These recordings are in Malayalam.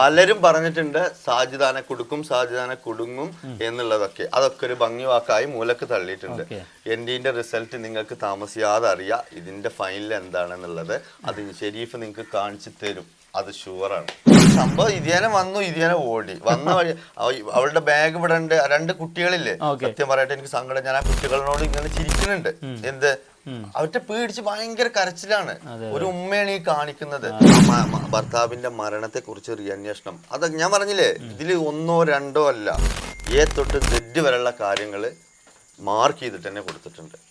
പലരും പറഞ്ഞിട്ടുണ്ട് സാജിദാനെ കൊടുക്കും സാജിദാനെ കുടുങ്ങും എന്നുള്ളതൊക്കെ. അതൊക്കെ ഒരു ഭംഗി വാക്കായി മൂലക്ക് തള്ളിയിട്ടുണ്ട്. എൻ ഡിന്റെ റിസൾട്ട് നിങ്ങൾക്ക് താമസിയാതെ അറിയാം ഇതിന്റെ ഫൈനൽ എന്താണെന്നുള്ളത് അത് ഷെരീഫ് നിങ്ങൾക്ക് കാണിച്ചു തരും. അത് ഷുവറാണ് സംഭവം ഇതിനെ വന്നു ഇതിനെ ഓടി. വന്ന വഴി അവളുടെ ബാഗ് ഇവിടെ ഉണ്ട്. രണ്ട് കുട്ടികളില്ലേ? സത്യം പറയട്ടെ എനിക്ക് സങ്കടം. ഞാൻ ആ കുട്ടികളോട് ഇങ്ങനെ ചിരിക്കുന്നുണ്ട്. എന്ത്? അവരുടെ പേടിച്ച് ഭയങ്കര കരച്ചിലാണ്. ഒരു ഉമ്മയാണ് ഈ കാണിക്കുന്നത്. ഭർത്താവിന്റെ മരണത്തെ കുറിച്ച് ഒരു അന്വേഷണം. അത് ഞാൻ പറഞ്ഞില്ലേ? ഇതിൽ ഒന്നോ രണ്ടോ അല്ല. ഏ തൊട്ട് തെറ്റ് വരെയുള്ള കാര്യങ്ങൾ മാർക്ക് ചെയ്തിട്ട് തന്നെ കൊടുത്തിട്ടുണ്ട്.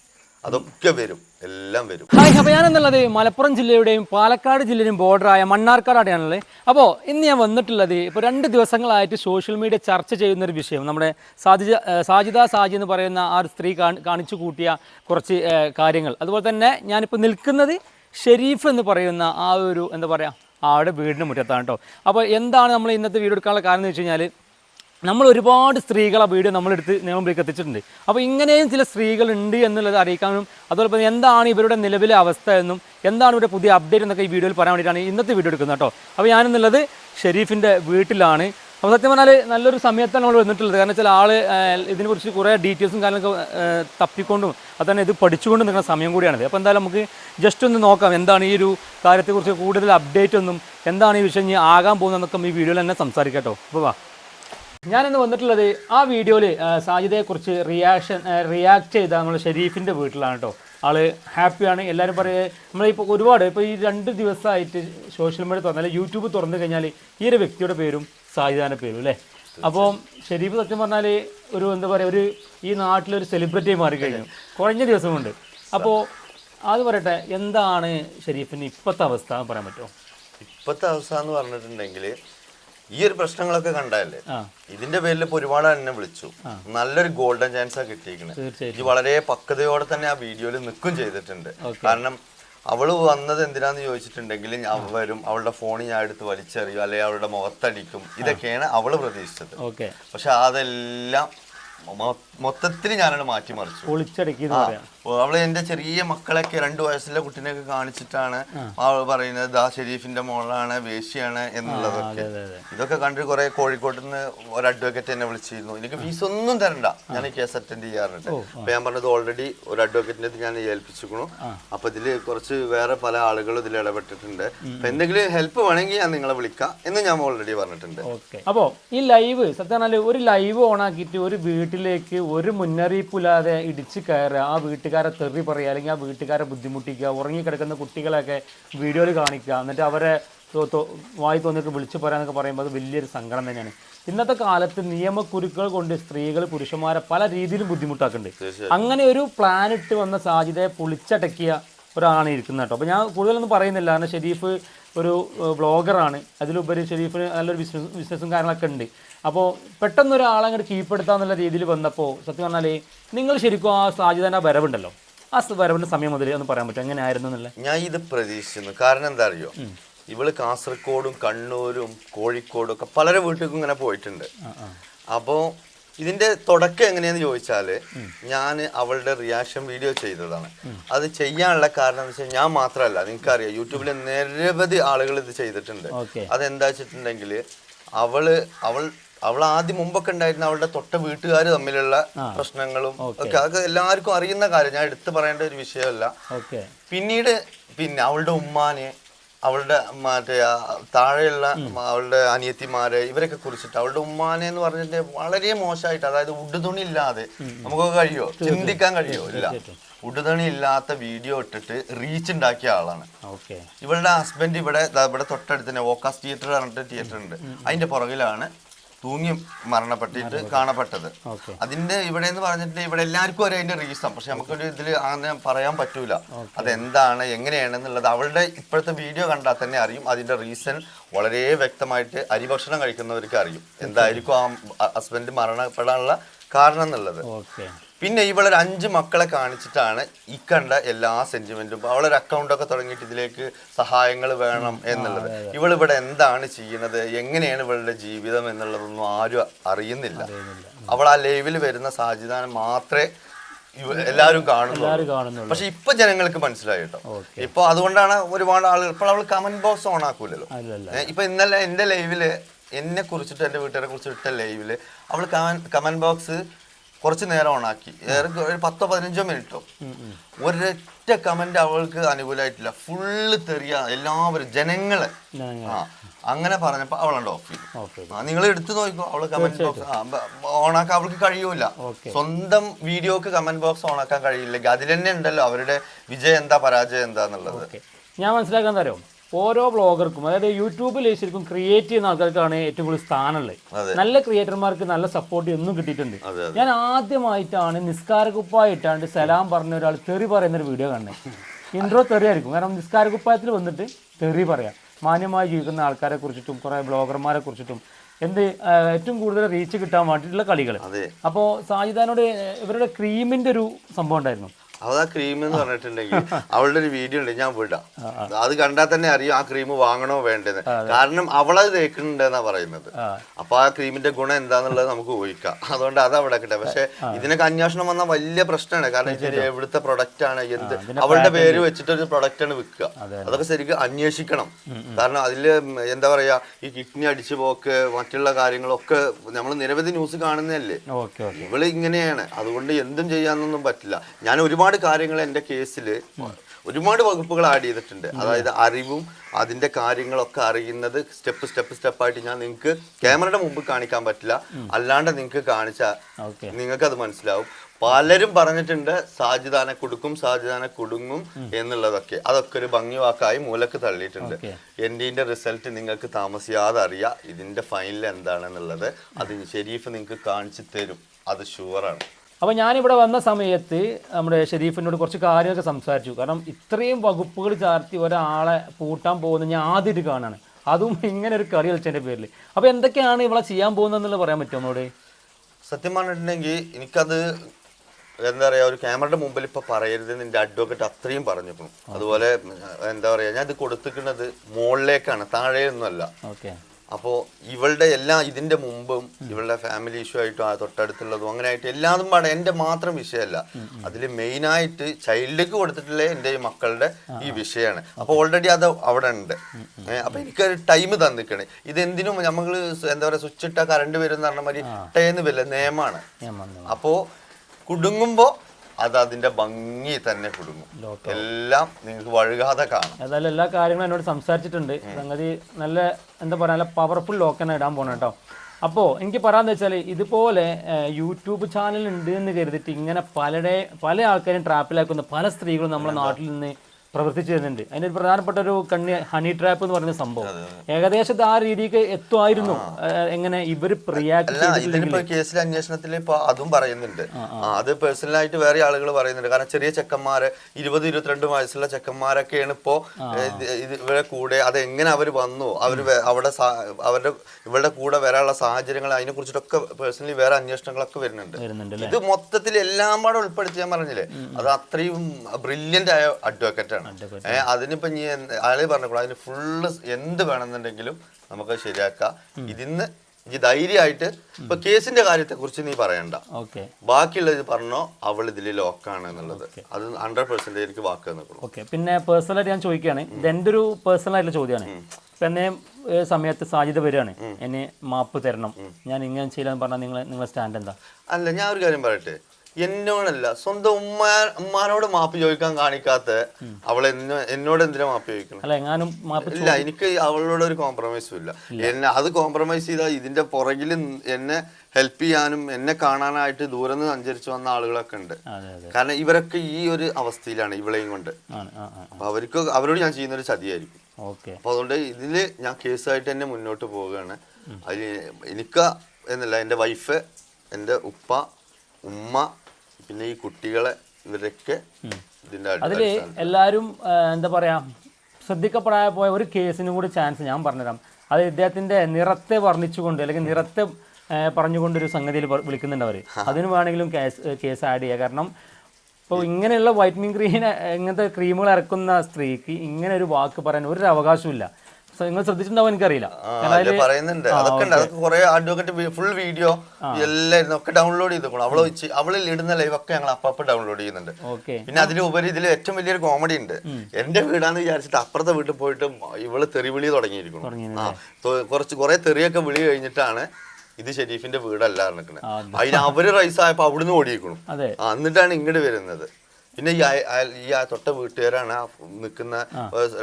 അതൊക്കെ വരും. എല്ലാം വരും. ഹായ് അപ്പോൾ ഞാൻ എന്നുള്ളത് മലപ്പുറം ജില്ലയുടെയും പാലക്കാട് ജില്ലയുടെയും ബോർഡറായ മണ്ണാർക്കാടാണുള്ളത് അപ്പോൾ ഇന്ന് ഞാൻ വന്നിട്ടുള്ളത് ഇപ്പോൾ രണ്ട് ദിവസങ്ങളായിട്ട് സോഷ്യൽ മീഡിയ ചർച്ച ചെയ്യുന്ന ഒരു വിഷയം. നമ്മുടെ സാജിദ സാജിത സാജി എന്ന് പറയുന്ന ആ ഒരു സ്ത്രീ കാണിച്ചു കൂട്ടിയ കുറച്ച് കാര്യങ്ങൾ. അതുപോലെ തന്നെ ഞാനിപ്പോൾ നിൽക്കുന്നത് ഷെരീഫ് എന്ന് പറയുന്ന ആ ഒരു എന്താ പറയുക ആളുടെ വീടിന് മുറ്റത്താണ് കേട്ടോ അപ്പോൾ എന്താണ് നമ്മൾ ഇന്നത്തെ വീഡിയോ എടുക്കാനുള്ള കാരണം എന്ന് വെച്ച് കഴിഞ്ഞാൽ നമ്മൾ ഒരുപാട് സ്ത്രീകൾ ആ വീഡിയോ നമ്മളെടുത്ത് നിയമത്തിലേക്ക് എത്തിച്ചിട്ടുണ്ട്. അപ്പോൾ ഇങ്ങനെയും ചില സ്ത്രീകളുണ്ട് എന്നുള്ളത് അറിയിക്കാനും അതുപോലെ എന്താണ് ഇവരുടെ നിലവിലെ അവസ്ഥ എന്നും എന്താണ് ഇവരുടെ പുതിയ അപ്ഡേറ്റ് എന്നൊക്കെ ഈ വീഡിയോയിൽ പറയാൻ വേണ്ടിയിട്ടാണ് ഇന്നത്തെ വീഡിയോ എടുക്കുന്നത് കേട്ടോ. അപ്പോൾ ഞാനെന്നുള്ളത് ഷെരീഫിന്റെ വീട്ടിലാണ്. അപ്പോൾ സത്യം പറഞ്ഞാൽ നല്ലൊരു സമയത്താണ് നമ്മൾ വന്നിട്ടുള്ളത്. കാരണം ചില ആൾ ഇതിനെക്കുറിച്ച് കുറേ ഡീറ്റെയിൽസും കാര്യങ്ങളൊക്കെ തപ്പിക്കൊണ്ടും അത് തന്നെ ഇത് പഠിച്ചുകൊണ്ടും നിൽക്കുന്ന സമയം കൂടിയാണിത് അപ്പോൾ എന്തായാലും നമുക്ക് ജസ്റ്റ് ഒന്ന് നോക്കാം എന്താണ് ഈ ഒരു കാര്യത്തെക്കുറിച്ച് കൂടുതൽ അപ്ഡേറ്റ് ഒന്നും എന്താണ് ഈ വിഷയം ഇനി ആകാൻ പോകുന്നതെന്നൊക്കെ ഈ വീഡിയോയിൽ തന്നെ സംസാരിക്കാം കേട്ടോ. അപ്പോൾ വാ. ഞാനിന്ന് വന്നിട്ടുള്ളത് ആ വീഡിയോയിൽ സാജിദയെക്കുറിച്ച് റിയാക്ഷൻ റിയാക്ട് ചെയ്ത നമ്മൾ ഷെരീഫിന്റെ വീട്ടിലാണ് കേട്ടോ ആൾ ഹാപ്പിയാണ്. എല്ലാവരും പറയുക നമ്മളിപ്പോൾ ഒരുപാട് ഇപ്പോൾ ഈ രണ്ട് ദിവസമായിട്ട് സോഷ്യൽ മീഡിയ തുറന്നാൽ യൂട്യൂബ് തുറന്നു കഴിഞ്ഞാൽ ഈ ഒരു വ്യക്തിയുടെ പേരും സാജിദാന്റെ പേരും അല്ലേ അപ്പോൾ ഷെരീഫ് സത്യം പറഞ്ഞാൽ ഒരു എന്താ പറയുക ഒരു ഈ നാട്ടിലൊരു സെലിബ്രിറ്റി മാറിക്കഴിഞ്ഞു കുറഞ്ഞ ദിവസം കൊണ്ട്. അപ്പോൾ അത് പറയട്ടെ എന്താണ് ഷെരീഫിന് ഇപ്പോഴത്തെ അവസ്ഥ എന്ന് പറയാൻ പറ്റുമോ? ഇപ്പോഴത്തെ അവസ്ഥ എന്ന് പറഞ്ഞിട്ടുണ്ടെങ്കിൽ ഈ ഒരു പ്രശ്നങ്ങളൊക്കെ കണ്ടല്ലേ ഇതിന്റെ പേരിൽ ഇപ്പൊ ഒരുപാട് എന്നെ വിളിച്ചു. നല്ലൊരു ഗോൾഡൻ ചാൻസ് ആ കിട്ടിയിരിക്കുന്നത് ഇത് വളരെ പക്വതയോടെ തന്നെ ആ വീഡിയോയിൽ നിൽക്കും ചെയ്തിട്ടുണ്ട്. കാരണം അവൾ വന്നത് എന്തിനാന്ന് ചോദിച്ചിട്ടുണ്ടെങ്കിൽ ഞാൻ വരും അവളുടെ ഫോണിൽ ഞാൻ എടുത്ത് വലിച്ചെറിയും അല്ലെങ്കിൽ അവളുടെ മുഖത്തടിക്കും ഇതൊക്കെയാണ് അവൾ പ്രതീക്ഷിച്ചത്. പക്ഷെ അതെല്ലാം മൊത്തത്തിൽ ഞാനത് മാറ്റിമറിച്ചു. പൊളിച്ചടക്കി അവൾ എന്റെ ചെറിയ മക്കളൊക്കെ രണ്ടു വയസ്സിലെ കുട്ടീനെയൊക്കെ കാണിച്ചിട്ടാണ് അവൾ പറയുന്നത് ദാ ഷെരീഫിന്റെ മോളാണ് വേശിയാണ് എന്നുള്ളതൊക്കെ. ഇതൊക്കെ കണ്ടിട്ട് കുറെ കോഴിക്കോട്ട് നിന്ന് ഒരു അഡ്വക്കേറ്റ് എന്നെ വിളിച്ചിരുന്നു. എനിക്ക് ഫീസ് ഒന്നും തരണ്ട. ഞാൻ ഈ കേസ് അറ്റൻഡ് ചെയ്യാറുണ്ട്. അപ്പൊ ഞാൻ പറഞ്ഞത് ഓൾറെഡി ഒരു അഡ്വക്കേറ്റിന്റെ അടുത്ത് ഞാൻ ഏൽപ്പിച്ചിരിക്കണു അപ്പൊ ഇതിൽ കുറച്ച് വേറെ പല ആളുകളും ഇതിൽ ഇടപെട്ടിട്ടുണ്ട്. അപ്പൊ എന്തെങ്കിലും ഹെൽപ്പ് വേണമെങ്കിൽ ഞാൻ നിങ്ങളെ വിളിക്കാം എന്ന് ഞാൻ ഓൾറെഡി പറഞ്ഞിട്ടുണ്ട്. അപ്പോ ഈ ലൈവ് സത്യം ഒരു ലൈവ് ഓൺ ആക്കിയിട്ട് ഒരു വീട്ടിലേക്ക് ഒരു മുന്നറിയിപ്പില്ലാതെ ഇടിച്ച് കയറുക ആ വീട്ടുകാരെ തെറി പറയുക അല്ലെങ്കിൽ ആ വീട്ടുകാരെ ബുദ്ധിമുട്ടിക്കുക ഉറങ്ങിക്കിടക്കുന്ന കുട്ടികളെയൊക്കെ വീഡിയോയിൽ കാണിക്കുക എന്നിട്ട് അവരെ വായി തോന്നിയൊക്കെ വിളിച്ചു പറയാന്നൊക്കെ പറയുമ്പോൾ അത് വലിയൊരു സങ്കടം തന്നെയാണ്. ഇന്നത്തെ കാലത്ത് നിയമക്കുരുക്കൾ കൊണ്ട് സ്ത്രീകൾ പുരുഷന്മാരെ പല രീതിയിലും ബുദ്ധിമുട്ടാക്കുന്നുണ്ട്. അങ്ങനെ ഒരു പ്ലാൻ ഇട്ട് വന്ന സാധ്യതയെ പൊളിച്ചടക്കിയ ഒരാളാണ് ഇരിക്കുന്നത് കേട്ടോ. അപ്പോൾ ഞാൻ കൂടുതലൊന്നും പറയുന്നില്ല. കാരണം ഷെരീഫ് ഒരു വ്ളോഗറാണ്. അതിലുപരി ഷെരീഫിന് നല്ലൊരു ബിസിനസ് ബിസിനസ്സും കാര്യങ്ങളൊക്കെ ഉണ്ട്. അപ്പോൾ പെട്ടെന്ന് ഒരാളെ അങ്ങോട്ട് കീഴ്പ്പെടുത്താന്നുള്ള രീതിയിൽ വന്നപ്പോൾ സത്യം പറഞ്ഞാൽ നിങ്ങൾ ശരിക്കും ആ സാധ്യത വരവുണ്ടല്ലോ. ആ വരവിന്റെ സമയം മുതൽ ഒന്ന് പറയാൻ പറ്റും എങ്ങനെയായിരുന്നു എന്നല്ല ഞാൻ ഇത് പ്രതീക്ഷിക്കുന്നു കാരണം എന്താ അറിയോ ഇവൾ കാസർഗോഡും കണ്ണൂരും കോഴിക്കോടും ഒക്കെ പലരെ വീട്ടിലേക്കും ഇങ്ങനെ പോയിട്ടുണ്ട്. ആ ആ. അപ്പോ ഇതിന്റെ തുടക്കം എങ്ങനെയാന്ന് ചോദിച്ചാൽ ഞാൻ അവളുടെ റിയാക്ഷൻ വീഡിയോ ചെയ്തതാണ്. അത് ചെയ്യാനുള്ള കാരണം എന്ന് വെച്ചാൽ ഞാൻ മാത്രമല്ല നിങ്ങൾക്കറിയാം. യൂട്യൂബിൽ നിരവധി ആളുകൾ ഇത് ചെയ്തിട്ടുണ്ട്. അത് അതെന്താ വെച്ചിട്ടുണ്ടെങ്കിൽ അവൾ അവൾ അവൾ ആദ്യം മുമ്പൊക്കെ ഉണ്ടായിരുന്ന അവളുടെ തൊട്ട വീട്ടുകാർ തമ്മിലുള്ള പ്രശ്നങ്ങളും ഒക്കെ അതൊക്കെ എല്ലാവർക്കും അറിയുന്ന കാര്യം. ഞാൻ എടുത്തു പറയേണ്ട ഒരു വിഷയമല്ല. പിന്നീട് പിന്നെ അവളുടെ ഉമ്മാനെ അവളുടെ മറ്റേ താഴെയുള്ള അവളുടെ അനിയത്തിമാരെ ഇവരൊക്കെ കുറിച്ചിട്ട് അവളുടെ ഉമ്മാനെ എന്ന് പറഞ്ഞിട്ട് വളരെ മോശമായിട്ട് അതായത് ഉടുതുണി ഇല്ലാതെ നമുക്കൊക്കെ കഴിയോ? ചിന്തിക്കാൻ കഴിയോ? ഇല്ല. ഉടുതുണി ഇല്ലാത്ത വീഡിയോ ഇട്ടിട്ട് റീച്ച് ഉണ്ടാക്കിയ ആളാണ്. ഇവളുടെ ഹസ്ബൻഡ് ഇവിടെ ഇവിടെ തൊട്ടടുത്ത് തന്നെ വോക്കാസ് തിയേറ്റർ പറഞ്ഞിട്ട് തിയേറ്റർ ഉണ്ട്. അതിന്റെ പുറകിലാണ് തൂങ്ങി മരണപ്പെട്ടിട്ട് കാണപ്പെട്ടത്. അതിന്റെ ഇവിടെ എന്ന് പറഞ്ഞിട്ട് ഇവിടെ എല്ലാവർക്കും അറിയാം അതിന്റെ റീസൺ പക്ഷെ നമുക്കൊരു ഇതിൽ അങ്ങനെ പറയാൻ പറ്റൂല. അതെന്താണ് എങ്ങനെയാണെന്നുള്ളത് അവളുടെ ഇപ്പോഴത്തെ വീഡിയോ കണ്ടാൽ തന്നെ അറിയും. അതിന്റെ റീസൺ വളരെ വ്യക്തമായിട്ട് അരിഭക്ഷണം കഴിക്കുന്നവർക്ക് അറിയും. എന്തായിരിക്കും ആ ഹസ്ബൻഡ് മരണപ്പെടാനുള്ള കാരണം എന്നുള്ളത് പിന്നെ ഇവളൊരു അഞ്ച് മക്കളെ കാണിച്ചിട്ടാണ് ഈ കണ്ട എല്ലാ സെന്റിമെന്റും. അവളൊരു അക്കൗണ്ടൊക്കെ തുടങ്ങിയിട്ട് ഇതിലേക്ക് സഹായങ്ങൾ വേണം എന്നുള്ളത്. ഇവൾ ഇവിടെ എന്താണ് ചെയ്യുന്നത്? എങ്ങനെയാണ് ഇവളുടെ ജീവിതം എന്നുള്ളതൊന്നും ആരും അറിയുന്നില്ല. അവൾ ആ ലൈവിൽ വരുന്ന സാജിദാനം മാത്രമേ എല്ലാരും എല്ലാവരും കാണുന്നുള്ളൂ. പക്ഷെ ഇപ്പൊ ജനങ്ങൾക്ക് മനസ്സിലായി കേട്ടോ. ഇപ്പൊ അതുകൊണ്ടാണ് ഒരുപാട് ആളുകൾ ഇപ്പോൾ അവൾ കമന്റ് ബോക്സ് ഓൺ ആക്കൂലല്ലോ ഇപ്പൊ ഇന്നലെ എന്റെ ലൈവിൽ എന്നെ കുറിച്ചിട്ട് എന്റെ വീട്ടുകാരെ കുറിച്ചിട്ട് ലൈവിൽ അവൾ കമന്റ് ബോക്സ് കുറച്ച് നേരം ഓണാക്കി ഒരു പത്തോ പതിനഞ്ചോ മിനിറ്റോ. ഒരൊറ്റ കമന്റ് അവൾക്ക് അനുകൂലമായിട്ടില്ല ഫുള്ള് തെറിയ എല്ലാവരും ജനങ്ങളെ. ആ അങ്ങനെ പറഞ്ഞപ്പോൾ അവളുണ്ട് ഓഫ് ചെയ്തു. ആ നിങ്ങൾ എടുത്തു നോക്കിക്കോ അവൾ കമന്റ് ബോക്സ് ഓണാക്കാൻ അവൾക്ക് കഴിയൂല. സ്വന്തം വീഡിയോക്ക് കമന്റ് ബോക്സ് ഓണാക്കാൻ കഴിയില്ലെങ്കിൽ അതിൽ തന്നെ ഉണ്ടല്ലോ അവരുടെ വിജയം എന്താ പരാജയം എന്താന്നുള്ളത്. ഞാൻ മനസ്സിലാക്കാൻ തരാം. ഓരോ ബ്ലോഗർക്കും അതായത് യൂട്യൂബിൽ ശരിക്കും ക്രിയേറ്റ് ചെയ്യുന്ന ആൾക്കാർക്കാണ് ഏറ്റവും കൂടുതൽ സ്ഥാനമുള്ളത്. നല്ല ക്രിയേറ്റർമാർക്ക് നല്ല സപ്പോർട്ട് എന്നും കിട്ടിയിട്ടുണ്ട്. ഞാൻ ആദ്യമായിട്ടാണ് നിസ്കാരകുപ്പായിട്ടാണ്ട് സലാം പറഞ്ഞ ഒരാൾ തെറി പറയുന്ന ഒരു വീഡിയോ കാണുന്നത് ഇൻട്രോ തെറിയായിരിക്കും. കാരണം നിസ്കാരകുപ്പായത്തിൽ വന്നിട്ട് തെറി പറയാം. മാന്യമായി ജീവിക്കുന്ന ആൾക്കാരെ കുറിച്ചിട്ടും കുറേ ബ്ലോഗർമാരെ കുറിച്ചിട്ടും എന്ത് ഏറ്റവും കൂടുതൽ റീച്ച് കിട്ടാൻ വേണ്ടിയിട്ടുള്ള കളികൾ അപ്പോൾ സാജിദാനോട് ഇവരുടെ ക്രീമിന്റെ ഒരു സംഭവം ഉണ്ടായിരുന്നു. അതാ ക്രീം എന്ന് പറഞ്ഞിട്ടുണ്ടെങ്കിൽ അവളുടെ ഒരു വീഡിയോ ഉണ്ട് ഞാൻ വിടാം. അത് കണ്ടാൽ തന്നെ അറിയാം ആ ക്രീം വാങ്ങണോ വേണ്ടത് കാരണം അവളത് തേക്കുന്നുണ്ടെന്നാ പറയുന്നത്. ആ. അപ്പൊ ആ ക്രീമിന്റെ ഗുണം എന്താന്നുള്ളത് നമുക്ക് ഊഹിക്കാം. അതുകൊണ്ട് അത് അവിടെ കിട്ടെ. പക്ഷെ ഇതിനൊക്കെ അന്വേഷണം വന്ന വലിയ പ്രശ്നമാണ്. കാരണം എവിടുത്തെ പ്രൊഡക്റ്റ് ആണ് എന്ത് അവളുടെ പേര് വെച്ചിട്ട് ഒരു പ്രൊഡക്റ്റ് ആണ് വിൽക്കുക. അതൊക്കെ ശരിക്കും അന്വേഷിക്കണം. കാരണം അതിൽ എന്താ പറയാ ഈ കിഡ്നി അടിച്ചു പോക്ക് മറ്റുള്ള കാര്യങ്ങളൊക്കെ നമ്മൾ നിരവധി ന്യൂസ് കാണുന്നതല്ലേ? ഇവൾ ഇങ്ങനെയാണ്. അതുകൊണ്ട് എന്തും ചെയ്യാനൊന്നും പറ്റില്ല. ഞാൻ ഒരുപാട് കാര്യങ്ങൾ എന്റെ കേസിൽ ഒരുപാട് വകുപ്പുകൾ ആഡ് ചെയ്തിട്ടുണ്ട്. അതായത് അറിവും അതിന്റെ കാര്യങ്ങളൊക്കെ അറിയുന്നത് സ്റ്റെപ്പ് സ്റ്റെപ്പ് സ്റ്റെപ്പായിട്ട് ഞാൻ നിങ്ങൾക്ക് ക്യാമറയുടെ മുമ്പ് കാണിക്കാൻ പറ്റില്ല. അല്ലാണ്ട് നിങ്ങൾക്ക് കാണിച്ചാൽ നിങ്ങൾക്ക് അത് മനസ്സിലാവും. പലരും പറഞ്ഞിട്ടുണ്ട് സാജിദാനെ കൊടുക്കും സാജിദാനെ കൊടുങ്ങും എന്നുള്ളതൊക്കെ. അതൊക്കെ ഒരു ഭംഗി വാക്കായി മൂലക്ക് തള്ളിയിട്ടുണ്ട്. എന്റെ റിസൾട്ട് നിങ്ങൾക്ക് താമസിയാതെ അറിയാം ഇതിന്റെ ഫൈനൽ എന്താണെന്നുള്ളത്. അത് ഷെരീഫ് നിങ്ങൾക്ക് കാണിച്ചു തരും. അത് ഷുവറാണ് അപ്പോൾ ഞാനിവിടെ വന്ന സമയത്ത് നമ്മുടെ ഷെരീഫിനോട് കുറച്ച് കാര്യമൊക്കെ സംസാരിച്ചു. കാരണം ഇത്രയും വകുപ്പുകൾ ചാർത്തി ഒരാളെ പൂട്ടാൻ പോകുന്നത് ഞാൻ ആദ്യമായിട്ട് കാണാണ്. അതും ഇങ്ങനെ ഒരു കളി കളിച്ചതിന്റെ പേരിൽ അപ്പോൾ എന്തൊക്കെയാണ് ഇവിടെ ചെയ്യാൻ പോകുന്നതെന്നുള്ളത് പറയാൻ പറ്റുമോ നമ്മളോട്? സത്യം പറഞ്ഞിട്ടുണ്ടെങ്കിൽ എനിക്കത് എന്താ പറയുക ഒരു ക്യാമറയുടെ മുമ്പിൽ ഇപ്പോൾ പറയരുത് എന്റെ അഡ്വക്കേറ്റ് അത്രയും പറഞ്ഞിരിക്കണം അതുപോലെ എന്താ പറയുക ഞാൻ ഇത് കൊടുത്തിരിക്കുന്നത് മുകളിലേക്കാണ് താഴെയൊന്നുമല്ല. ഓക്കെ. അപ്പോൾ ഇവളുടെ എല്ലാ ഇതിന്റെ മുമ്പും ഇവളുടെ ഫാമിലി ഇഷ്യൂ ആയിട്ടും ആ തൊട്ടടുത്തുള്ളതും അങ്ങനെ ആയിട്ട് എല്ലാതും പാടെ എന്റെ മാത്രം വിഷയമല്ല. അതിൽ മെയിനായിട്ട് ചൈൽഡിലേക്ക് കൊടുത്തിട്ടുള്ള എന്റെ ഈ മക്കളുടെ ഈ വിഷയമാണ്. അപ്പോൾ ഓൾറെഡി അത് അവിടെ ഉണ്ട്. അപ്പോൾ എനിക്കൊരു ടൈം തന്നിക്കണേ. ഇത് എന്തിനും നമ്മൾ എന്താ പറയുക സ്വിച്ച് ഇട്ടാൽ കറണ്ട് വരും എന്ന് പറഞ്ഞ മാതിരി ടേന്ന് വരില്ല നിയമമാണ്. അപ്പോൾ കുടുങ്ങുമ്പോൾ അത് അതിന്റെ ഭംഗി തന്നെ കുടുങ്ങും. എല്ലാം നിങ്ങൾക്ക് വഴുകാതെ കാണാം. ഏതായാലും എല്ലാ കാര്യങ്ങളും എന്നോട് സംസാരിച്ചിട്ടുണ്ട്. സംഗതി നല്ല എന്താ പറയാ നല്ല പവർഫുൾ ലോക്കന ഇടാൻ പോണ കേട്ടോ അപ്പോൾ എനിക്ക് പറയാന്ന് വെച്ചാൽ ഇതുപോലെ യൂട്യൂബ് ചാനൽ ഉണ്ട് എന്ന് കരുതിയിട്ട് ഇങ്ങനെ പലരുടെ പല ആൾക്കാരും ട്രാപ്പിലാക്കുന്ന പല സ്ത്രീകളും നമ്മുടെ നാട്ടിൽ നിന്ന് പ്രവർത്തിച്ചു വരുന്നുണ്ട് അതിന്റെ ഒരു പ്രധാനപ്പെട്ട ഒരു കണ്ണി ഹണി ട്രാപ്പ് എന്ന് പറയുന്ന സംഭവം. ഏകദേശം ആ രീതിക്ക് എത്തുമായിരുന്നു. എങ്ങനെ ഇവർ കേസിലെ അന്വേഷണത്തിൽ ഇപ്പൊ അതും പറയുന്നുണ്ട്. അത് പേഴ്സണലായിട്ട് വേറെ ആളുകൾ പറയുന്നുണ്ട്. കാരണം ചെറിയ ചെക്കന്മാർ ഇരുപത് ഇരുപത്തിരണ്ട് വയസ്സുള്ള ചെക്കന്മാരൊക്കെയാണ് ഇപ്പോ ഇവരെ കൂടെ അത് എങ്ങനെ അവർ വന്നു അവർ അവിടെ അവരുടെ ഇവരുടെ കൂടെ വരാനുള്ള സാഹചര്യങ്ങൾ അതിനെ കുറിച്ചിട്ടൊക്കെ പേഴ്സണലി വേറെ അന്വേഷണങ്ങളൊക്കെ വരുന്നുണ്ട്. വരുന്നുണ്ട് ഇത് മൊത്തത്തിൽ എല്ലാം പാടെ ഉൾപ്പെടുത്തി ഞാൻ പറഞ്ഞില്ലേ? അത് അത്രയും ബ്രില്യന്റ് ആയ അഡ്വക്കേറ്റ് ആണ്. ഏഹ് അതിനിപ്പോ നീ ആൾ പറഞ്ഞോളൂ അതിന് ഫുള്ള് എന്ത് വേണമെന്നുണ്ടെങ്കിലും നമുക്ക് ശരിയാക്കാം. ഇതിന്ന് ഇനി ധൈര്യമായിട്ട് ഇപ്പൊ കേസിന്റെ കാര്യത്തെ കുറിച്ച് നീ പറയണ്ട. ഓക്കെ. ബാക്കിയുള്ളത് പറഞ്ഞോ അവൾ ഇതിൽ ലോക്കാണ് എന്നുള്ളത്. അത് ഹൺഡ്രഡ് പെർസെന്റ് എനിക്ക് വാക്ക് ഓക്കെ. പിന്നെ പേഴ്സണലായിട്ട് ഞാൻ ചോദിക്കുകയാണ് ഇത് എന്റെ ഒരു പേഴ്സണൽ ആയിട്ടുള്ള ചോദ്യമാണ് ഇപ്പൊ എന്നെ സമയത്ത് സാധ്യത വരികയാണ് എന്നെ മാപ്പ് തരണം. ഞാൻ ഇങ്ങനെ ചെയ്യാൻ പറഞ്ഞാൽ നിങ്ങൾ നിങ്ങളെ സ്റ്റാൻഡ് എന്താ? അല്ല ഞാൻ ഒരു കാര്യം പറയട്ടെ. എന്നോടല്ല സ്വന്തം ഉമ്മ ഉമ്മാനോട് മാപ്പ് ചോദിക്കാൻ കാണിക്കാത്ത അവൾ എന്നോ എന്നോട് എന്തിനാ മാപ്പ് ചോദിക്കണം? ഇല്ല എനിക്ക് അവളോട് ഒരു കോംപ്രമൈസും ഇല്ല. എന്നെ അത് കോംപ്രമൈസ് ചെയ്താൽ ഇതിന്റെ പുറകിൽ എന്നെ ഹെൽപ്പ് ചെയ്യാനും എന്നെ കാണാനായിട്ട് ദൂരെ നിന്ന് സഞ്ചരിച്ചു വന്ന ആളുകളൊക്കെ ഉണ്ട്. കാരണം ഇവരൊക്കെ ഈ ഒരു അവസ്ഥയിലാണ് ഇവളെയും കൊണ്ട്. അപ്പൊ അവർക്ക് അവരോട് ഞാൻ ചെയ്യുന്ന ഒരു ചതിയായിരിക്കും. അപ്പൊ അതുകൊണ്ട് ഇതിൽ ഞാൻ കേസായിട്ട് തന്നെ മുന്നോട്ട് പോവുകയാണ്. അതിൽ എനിക്ക് എന്നല്ല എന്റെ വൈഫ് എന്റെ ഉപ്പ ഉമ്മ പിന്നെ ഈ കുട്ടികളെ ഇവരൊക്കെ ഇതിന്റെ അതിൽ എല്ലാവരും എന്താ പറയാ ശ്രദ്ധിക്കപ്പെടാതെ പോയ ഒരു കേസിനും കൂടി ചാൻസ് ഞാൻ പറഞ്ഞുതരാം. അത് ഇദ്ദേഹത്തിന്റെ നിറത്തെ വർണിച്ചുകൊണ്ട് അല്ലെങ്കിൽ നിറത്തെ പറഞ്ഞുകൊണ്ട് ഒരു സംഗതിയിൽ വിളിക്കുന്നുണ്ട് അവർ അതിന് വേണമെങ്കിലും കേസ് കേസ് ആഡ് ചെയ്യുക കാരണം ഇപ്പോൾ ഇങ്ങനെയുള്ള വൈറ്റനിങ് ക്രീം ഇങ്ങനത്തെ ക്രീമുകൾ ഇറക്കുന്ന സ്ത്രീക്ക് ഇങ്ങനെ ഒരു വാക്ക് പറയാൻ ഒരു അവകാശമില്ല നിങ്ങൾ ശ്രദ്ധിച്ചിട്ടുണ്ടാവും എനിക്കറിയില്ല. പറയുന്നുണ്ട്. അതൊക്കെ ഉണ്ട്. അതൊക്കെ കുറെ അഡ്വക്കേറ്റ് ഫുൾ വീഡിയോ എല്ലാം ഒക്കെ ഡൗൺലോഡ് ചെയ്തേക്കണം. അവൾ വെച്ച് അവൾ ഇടുന്ന ലൈവ് ഒക്കെ ഞങ്ങൾ അപ്പപ്പ ഡൗൺലോഡ് ചെയ്യുന്നുണ്ട്. പിന്നെ അതിലുപരി ഇതിൽ ഏറ്റവും വലിയൊരു കോമഡി ഉണ്ട്. എന്റെ വീടാന്ന് വിചാരിച്ചിട്ട് അപ്പുറത്തെ വീട്ടിൽ പോയിട്ട് ഇവൾ തെറിവിളി തുടങ്ങിയിരിക്കുന്നു. ആ കുറച്ച് കുറെ തെറിയൊക്കെ വിളി കഴിഞ്ഞിട്ടാണ് ഇത് ഷെരീഫിന്റെ വീടല്ല നിൽക്കുന്നത് അതിന് അവർ റൈസ് ആയപ്പോ അവിടുന്ന് ഓടിയിരിക്കണം എന്നിട്ടാണ് ഇങ്ങോട്ട് വരുന്നത്. പിന്നെ ഈ ആ തൊട്ട വീട്ടുകാരാണ് ആ നിൽക്കുന്ന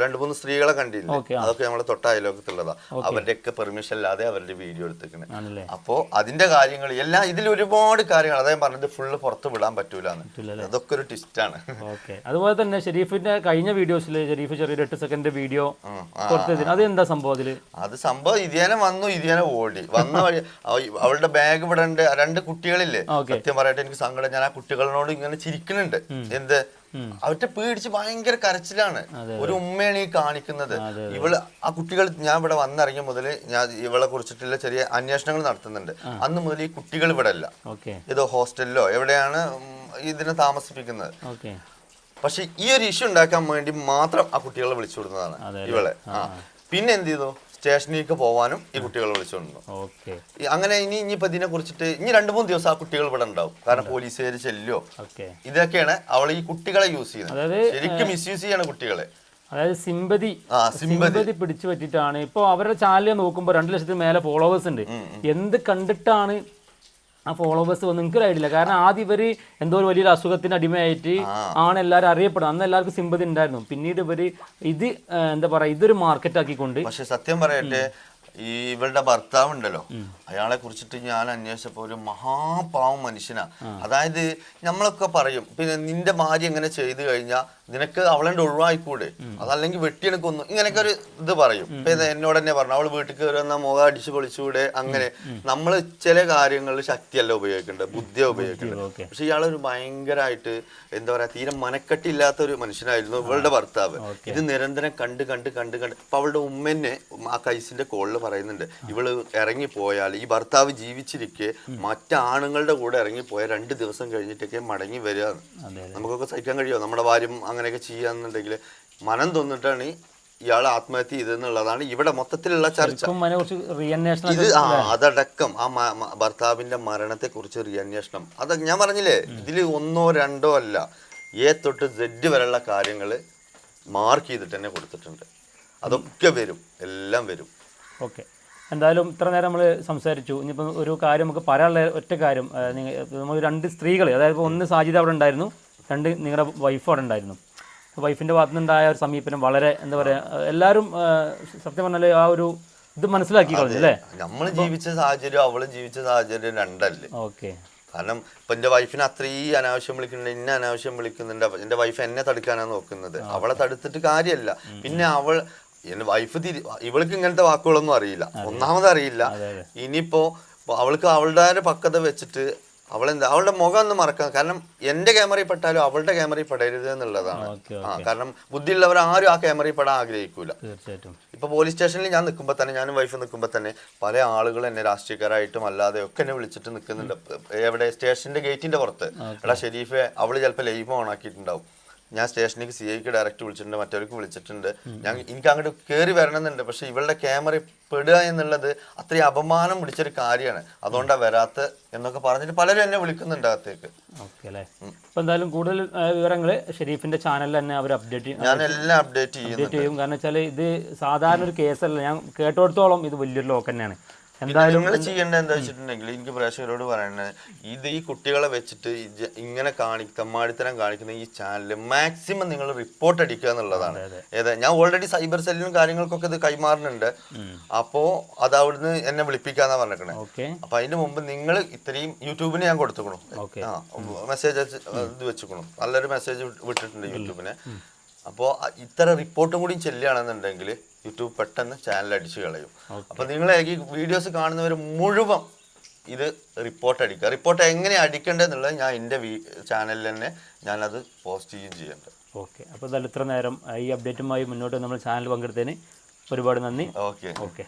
രണ്ടു മൂന്ന് സ്ത്രീകളെ കണ്ടില്ലേ? അതൊക്കെ നമ്മളെ തൊട്ട അയലോകത്തുള്ളതാ. അവരുടെയൊക്കെ പെർമിഷൻ ഇല്ലാതെ അവരുടെ വീഡിയോ എടുത്തിക്കണേ അപ്പോ അതിന്റെ കാര്യങ്ങൾ എല്ലാം ഇതിൽ ഒരുപാട് കാര്യങ്ങൾ. അതായത് പറഞ്ഞത് ഫുള്ള് പുറത്ത് വിടാൻ പറ്റൂലെന്ന്. അതൊക്കെ ഒരു ട്വിസ്റ്റാണ് അതുപോലെ തന്നെ ഷെരീഫിന്റെ കഴിഞ്ഞ വീഡിയോസിൽ ഷെരീഫ് ചെറിയൊരു എട്ട് സെക്കൻഡ് വീഡിയോ അത് എന്താ സംഭവം അതിൽ? അത് സംഭവം ഇതിനെ വന്നു ഇതിനെ ഓടി. വന്ന വഴി അവളുടെ ബാഗ് ഇവിടെ രണ്ട് കുട്ടികളില്ലേ? സത്യം പറയട്ടെ എനിക്ക് സങ്കടം. ഞാൻ ആ കുട്ടികളോട് ഇങ്ങനെ ചിരിക്കുന്നുണ്ട് എന്ത് അവരുടെ പേടിച്ച് ഭയങ്കര കരച്ചിലാണ്. ഒരു ഉമ്മയാണ് ഈ കാണിക്കുന്നത്. ഇവൾ ആ കുട്ടികൾ ഞാൻ ഇവിടെ വന്നിറങ്ങിയ മുതൽ ഞാൻ ഇവളെ കുറിച്ചിട്ടുള്ള ചെറിയ അന്വേഷണങ്ങൾ നടത്തുന്നുണ്ട്. അന്ന് മുതൽ ഈ കുട്ടികൾ ഇവിടെ അല്ല. ഏതോ ഹോസ്റ്റലിലോ എവിടെയാണ് ഇതിനെ താമസിപ്പിക്കുന്നത്. പക്ഷെ ഈ ഒരു ഇഷ്യൂ ഉണ്ടാക്കാൻ വേണ്ടി മാത്രം ആ കുട്ടികളെ വിളിച്ചു വിടുന്നതാണ് ഇവളെ. ആ. പിന്നെ എന്ത് ചെയ്തു? സ്റ്റേഷനിലേക്ക് പോവാനും ഈ കുട്ടികൾ വിളിച്ചു വിടുന്നു അങ്ങനെ ഇനി ഇനിയിപ്പോ ഇതിനെ കുറിച്ചിട്ട് ഇനി രണ്ടു മൂന്ന് ദിവസം ആ കുട്ടികൾ ഇവിടെ ഉണ്ടാവും. കാരണം പോലീസുകാർ ചെല്ലോ ഇതൊക്കെയാണ് അവൾ ഈ കുട്ടികളെ യൂസ് ചെയ്യുന്നത്. ശരിക്കും മിസ്യൂസ് ചെയ്യാണ് കുട്ടികളെ. അതായത് സിമ്പതി സിമ്പതി പിടിച്ചു പറ്റിയിട്ടാണ്. ഇപ്പൊ അവരുടെ ചാനൽ നോക്കുമ്പോൾ രണ്ടു ലക്ഷത്തിന് മേലെ ഫോളോവേഴ്സ് ഉണ്ട്. എന്ത് കണ്ടിട്ടാണ് ആ ഫോളോവേഴ്സ് വന്ന് നിങ്ങൾക്ക് ഐഡിയ കാരണം ആദ്യം ഇവർ എന്തോ ഒരു വലിയൊരു അസുഖത്തിന് അടിമയായിട്ട് ആണ് എല്ലാവരും അറിയപ്പെടുന്നത്. അന്ന് എല്ലാവർക്കും സിമ്പതി ഉണ്ടായിരുന്നു. പിന്നീട് ഇവർ ഇത് എന്താ പറയാ ഇതൊരു മാർക്കറ്റ് ആക്കിക്കൊണ്ട് പക്ഷെ സത്യം പറയട്ടെ ഈ ഇവളുടെ ഭർത്താവ് ഉണ്ടല്ലോ. അയാളെ കുറിച്ചിട്ട് ഞാൻ അന്വേഷിച്ചപ്പോ ഒരു മഹാപാവം മനുഷ്യനാ. അതായത് നമ്മളൊക്കെ പറയും പിന്നെ നിന്റെ ഭാര്യ ഇങ്ങനെ ചെയ്തു കഴിഞ്ഞാൽ നിനക്ക് അവളെന്റെ ഒഴിവായിക്കൂടെ? അതല്ലെങ്കിൽ വെട്ടിയെടുക്കൊന്നു. ഇങ്ങനെയൊക്കെ ഒരു ഇത് പറയും. ഇപ്പൊ എന്നോട് തന്നെ പറഞ്ഞു അവൾ വീട്ടിൽ കയറി വന്നാൽ മുഖം അടിച്ചു പൊളിച്ചുകൂടെ അങ്ങനെ. നമ്മൾ ചില കാര്യങ്ങളിൽ ശക്തിയല്ല ഉപയോഗിക്കേണ്ടത് ബുദ്ധിയാ ഉപയോഗിക്കേണ്ടത്. പക്ഷെ ഇയാൾ ഒരു ഭയങ്കരമായിട്ട് എന്താ പറയാ തീരെ മനക്കെട്ടില്ലാത്ത ഒരു മനുഷ്യനായിരുന്നു ഇവളുടെ ഭർത്താവ്. ഇത് നിരന്തരം കണ്ട് കണ്ട് കണ്ട് കണ്ട്. അപ്പൊ അവളുടെ ഉമ്മന്നെ ആ കൈസിന്റെ കോളിൽ പറയുന്നുണ്ട് ഇവൾ ഇറങ്ങി പോയാൽ ഈ ഭർത്താവ് ജീവിച്ചിരിക്കെ മറ്റാണുങ്ങളുടെ കൂടെ ഇറങ്ങി പോയ രണ്ട് ദിവസം കഴിഞ്ഞിട്ടൊക്കെ മടങ്ങി വരിക നമുക്കൊക്കെ സഹിക്കാൻ കഴിയുമോ? നമ്മുടെ ഭാര്യ അങ്ങനെയൊക്കെ ചെയ്യാന്നുണ്ടെങ്കിൽ മനം തോന്നിട്ടാണ് ഇയാൾ ആത്മഹത്യ ചെയ്തെന്നുള്ളതാണ് ഇവിടെ മൊത്തത്തിലുള്ള ചർച്ച. ഇത് ആ അതടക്കം ആ ഭർത്താവിന്റെ മരണത്തെ കുറിച്ച് ഒരു അന്വേഷണം അത് ഞാൻ പറഞ്ഞില്ലേ ഇതിൽ ഒന്നോ രണ്ടോ അല്ല എ തൊട്ട് സെഡ് വരെയുള്ള കാര്യങ്ങൾ മാർക്ക് ചെയ്തിട്ട് തന്നെ കൊടുത്തിട്ടുണ്ട്. അതൊക്കെ വരും എല്ലാം വരും. ഓക്കെ എന്തായാലും ഇത്ര നേരം നമ്മൾ സംസാരിച്ചു. ഇനിയിപ്പം ഒരു കാര്യം നമുക്ക് പറയാനുള്ള ഒറ്റ കാര്യം നമ്മൾ രണ്ട് സ്ത്രീകൾ അതായത് ഒന്ന് സാജിത അവിടെ ഉണ്ടായിരുന്നു രണ്ട് നിങ്ങളുടെ വൈഫ് അവിടെ ഉണ്ടായിരുന്നു. വൈഫിന്റെ ഭാഗത്തു നിന്നുണ്ടായ ഒരു സമീപനം വളരെ എന്താ പറയുക എല്ലാവരും സത്യം പറഞ്ഞാൽ ആ ഒരു ഇത് മനസ്സിലാക്കി കളഞ്ഞു അല്ലേ? നമ്മൾ ജീവിച്ച സാഹചര്യം അവളും ജീവിച്ച സാഹചര്യം രണ്ടല്ലേ? ഓക്കെ. കാരണം ഇപ്പൊ എന്റെ വൈഫിനെ അത്രയും അനാവശ്യം വിളിക്കുന്നുണ്ട് എന്നെ അനാവശ്യം വിളിക്കുന്നുണ്ട് എന്റെ വൈഫ് എന്നെ തടുക്കാനാണ് നോക്കുന്നത്. അവളെ തടുത്തിട്ട് കാര്യമല്ല പിന്നെ അവൾ എന്റെ വൈഫ് തിരി ഇവൾക്ക് ഇങ്ങനത്തെ വാക്കുകളൊന്നും അറിയില്ല. ഒന്നാമത് അറിയില്ല. ഇനിയിപ്പോ അവൾക്ക് അവളുടെ പക്കത വെച്ചിട്ട് അവളെന്താ അവളുടെ മുഖം ഒന്ന് മറക്കാം കാരണം എന്റെ ക്യാമറയിൽ പെട്ടാലും അവളുടെ ക്യാമറയിൽ പെടരുത് എന്നുള്ളതാണ്. ആ കാരണം ബുദ്ധിയുള്ളവർ ആരും ആ ക്യാമറയിൽ പെടാൻ ആഗ്രഹിക്കൂല. തീർച്ചയായിട്ടും. ഇപ്പൊ പോലീസ് സ്റ്റേഷനിൽ ഞാൻ നിൽക്കുമ്പോൾ തന്നെ ഞാനും വൈഫ് നിൽക്കുമ്പോൾ തന്നെ പല ആളുകൾ എന്നെ രാഷ്ട്രീയക്കാരായിട്ടും അല്ലാതെ ഒക്കെ എന്നെ വിളിച്ചിട്ട് നിൽക്കുന്നുണ്ട്. എവിടെ സ്റ്റേഷന്റെ ഗേറ്റിന്റെ പുറത്ത്. എടാ ഷെരീഫെ അവൾ ചിലപ്പോൾ ലൈവ് ഓൺ ആക്കിയിട്ടുണ്ടാവും. ഞാൻ സ്റ്റേഷനിലേക്ക് സി ഐക്ക് ഡയറക്റ്റ് വിളിച്ചിട്ടുണ്ട് മറ്റവർക്ക് വിളിച്ചിട്ടുണ്ട്. ഞാൻ എനിക്ക് അങ്ങോട്ട് കയറി വരണമെന്നുണ്ട് പക്ഷെ ഇവളുടെ ക്യാമറ പെടുക എന്നുള്ളത് അത്രയും അപമാനം പിടിച്ചൊരു കാര്യമാണ്. അതുകൊണ്ടാണ് വരാത്ത എന്നൊക്കെ പറഞ്ഞിട്ട് പലരും എന്നെ വിളിക്കുന്നുണ്ട് അകത്തേക്ക്. ഓക്കെ അല്ലേ? അപ്പോൾ എന്തായാലും കൂടുതൽ വിവരങ്ങൾ ഷെരീഫിന്റെ ചാനലിൽ തന്നെ അവർ അപ്ഡേറ്റ് ഞാൻ എല്ലാം അപ്ഡേറ്റ് അപ്ഡേറ്റ് ചെയ്യും. കാരണം വെച്ചാൽ ഇത് സാധാരണ ഒരു കേസല്ല ഞാൻ കേട്ടോടത്തോളം ഇത് വലിയൊരു ലോക്ക് തന്നെയാണ്. എന്തായാലും നിങ്ങൾ ചെയ്യേണ്ടത് എന്താ വെച്ചിട്ടുണ്ടെങ്കിൽ എനിക്ക് പ്രേക്ഷകരോട് പറയണത് ഇത് ഈ കുട്ടികളെ വെച്ചിട്ട് ഇങ്ങനെ കാണി തമ്മാടിത്തരം കാണിക്കുന്ന ഈ ചാനൽ മാക്സിമം നിങ്ങൾ റിപ്പോർട്ട് അടിക്കുക എന്നുള്ളതാണ്. ഏതാ ഞാൻ ഓൾറെഡി സൈബർ സെല്ലിനും കാര്യങ്ങൾക്കൊക്കെ ഇത് കൈമാറുന്നുണ്ട്. അപ്പോ അത് അവിടുന്ന് എന്നെ വിളിപ്പിക്കാന്നാ പറഞ്ഞേക്കണേ. അപ്പൊ അതിന് മുമ്പ് നിങ്ങൾ ഇത്രയും യൂട്യൂബിന് ഞാൻ കൊടുത്തുക്കണു. മെസ്സേജ് ഇത് വെച്ചുക്കണു. നല്ലൊരു മെസ്സേജ് വിട്ടിട്ടുണ്ട് യൂട്യൂബിന്. അപ്പോൾ ഇത്ര റിപ്പോർട്ടും കൂടി ചെല്ലുകയാണെന്നുണ്ടെങ്കിൽ യൂട്യൂബ് പെട്ടെന്ന് ചാനൽ അടിച്ചു കളയും. അപ്പം നിങ്ങൾ ഈ വീഡിയോസ് കാണുന്നവർ മുഴുവൻ ഇത് റിപ്പോർട്ട് അടിക്കുക. റിപ്പോർട്ട് എങ്ങനെ അടിക്കേണ്ടതെന്നുള്ളത് ഞാൻ എന്റെ ചാനലിൽ തന്നെ ഞാനത് പോസ്റ്റ് ചെയ്യുകയും ചെയ്യുന്നുണ്ട്. ഓക്കെ അപ്പോൾ എന്തായാലും ഇത്ര നേരം ഈ അപ്ഡേറ്റുമായി മുന്നോട്ട് നമ്മൾ ചാനൽ പങ്കെടുത്തതിന് ഒരുപാട് നന്ദി. Okay okay